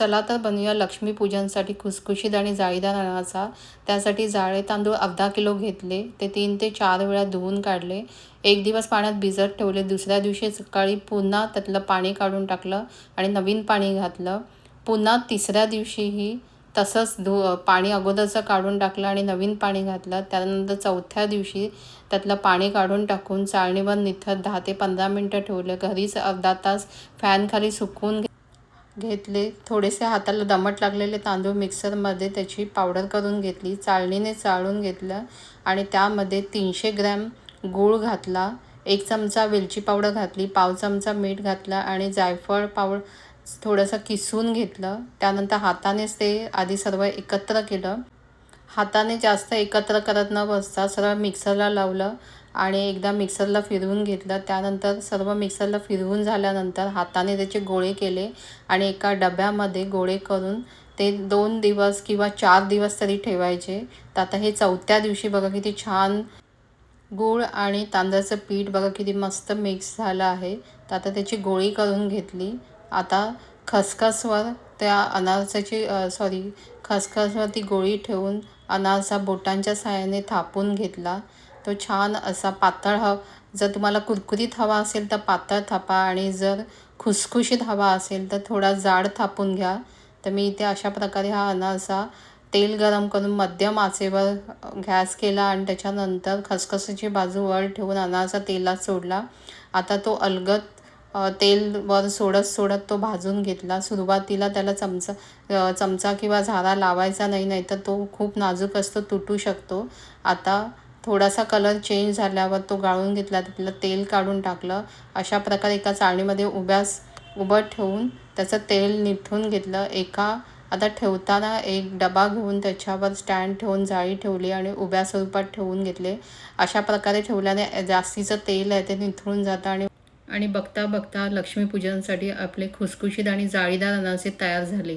चला तर बनवूया लक्ष्मीपूजनसाठी खुसखुशीत आणि जाळीदार अनाचा त्यासाठी जाळे तांदूळ अर्धा किलो घेतले. ते तीन ते चार वेळा धुवून काढले. एक दिवस पाण्यात भिजत ठेवले. दुसऱ्या दिवशी सकाळी पुन्हा त्यातलं पाणी काढून टाकलं आणि नवीन पाणी घातलं. पुन्हा तिसऱ्या दिवशीही तसंच धु पाणी अगोदरचं काढून टाकलं आणि नवीन पाणी घातलं. त्यानंतर चौथ्या दिवशी त्यातलं पाणी काढून टाकून चाळणीवर निथत दहा ते पंधरा मिनटं ठेवलं. घरीच अर्धा तास फॅनखाली सुकवून घेतले. थोडेसे हाताला दमट लागलेले तांदूळ मिक्सरमध्ये त्याची पावडर करून घेतली. चाळणीने चाळून घेतलं आणि त्यामध्ये तीनशे ग्रॅम गूळ घातला. एक चमचा वेलची पावडर घातली. पाव चमचा मीठ घातला आणि जायफळ पावड थोडंसं किसून घेतलं. त्यानंतर हातानेच ते आधी सर्व एकत्र केलं. हाताने जास्त एकत्र करत न बसता सरळ मिक्सरला लावलं. आणि एकदा मिक्सरला फिरवून घेतलं. त्यानंतर सर्व मिक्सरला फिरवून झाल्यानंतर हाताने त्याचे गोळे केले आणि एका डब्यामध्ये गोळे करून ते दोन दिवस किंवा चार दिवस तरी ठेवायचे. तर आता हे चौथ्या दिवशी बघा किती छान गूळ आणि तांदळाचं पीठ बघा किती मस्त मिक्स झालं आहे. तर आता त्याची गोळी करून घेतली. आता खसखसवर त्या अनारसाची सॉरी खसखसवर ती गोळी ठेवून अनारसा बोटांच्या साहाय्याने थापून घेतला. तो छान असा पातळ हव जर तुम्हाला कुरकुरीत हवा असेल तर पातळ थापा आणि जर खुसखुशीत हवा असेल तर थोडा जाड थापून घ्या. तर मी इथे अशा प्रकारे हा अनारसा तेल गरम करून मध्यम आचेवर गॅस केला आणि त्याच्यानंतर खसखसीची बाजू वर ठेवून अनारसा तेलात सोडला. आता तो अलगत तेल वर सोडत सोडत तो भाजून घेतला. सुरुवातीला त्याला चमचा चमचा किंवा झारा लावायचा नाही नाही तर तो खूप नाजूक असतो तुटू शकतो. आता थोडासा कलर चेंज झाल्यावर तो गाळून घेतला त्यातलं तेल काढून टाकलं. अशा प्रकारे एका चाळणीमध्ये उभ्यास उभं ठेवून त्याचं तेल निथून घेतलं. एका आता ठेवताना एक डबा घेऊन त्याच्यावर स्टँड ठेवून जाळी ठेवली आणि उभ्या स्वरूपात ठेवून घेतले. अशा प्रकारे ठेवल्याने जास्तीचं तेल आहे ते निथळून जातं आणि आणि बघता बघता लक्ष्मीपूजनासाठी आपले खुसखुशीत आणि जाळीदार अनारसे तयार झाले.